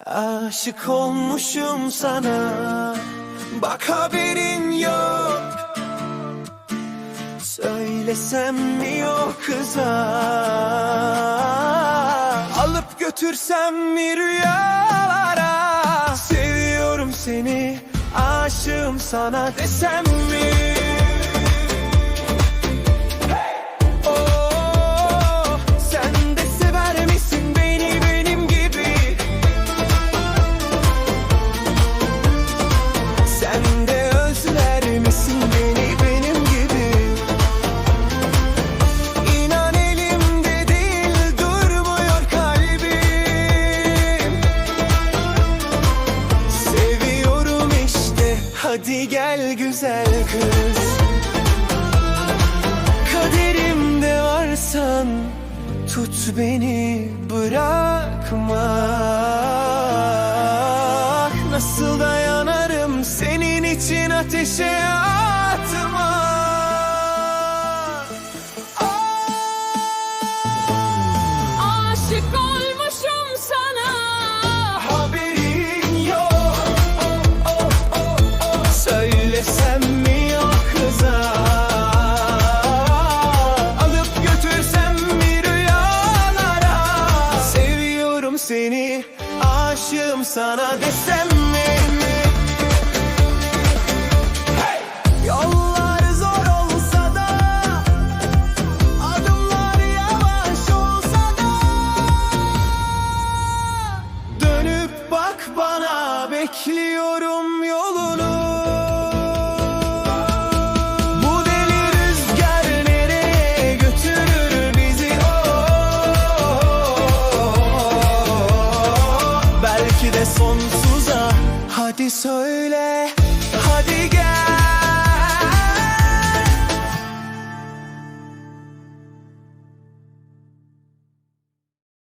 Aşık olmuşum sana. Bak haberin yok. Söylesem mi yok kıza? Alıp götürsem mi rüyalara? Seviyorum seni Aşığım sana desem mi hadi gel güzel kız. Kaderimde varsan tut beni bırakma. Nasıl dayanarım senin için ateşe atma aşığım sana desem mi! Yollar zor olsa Adımlar yavaş olsa Dönüp bak bana bekliyorum Belki de sonsuza. Hadi söyle hadi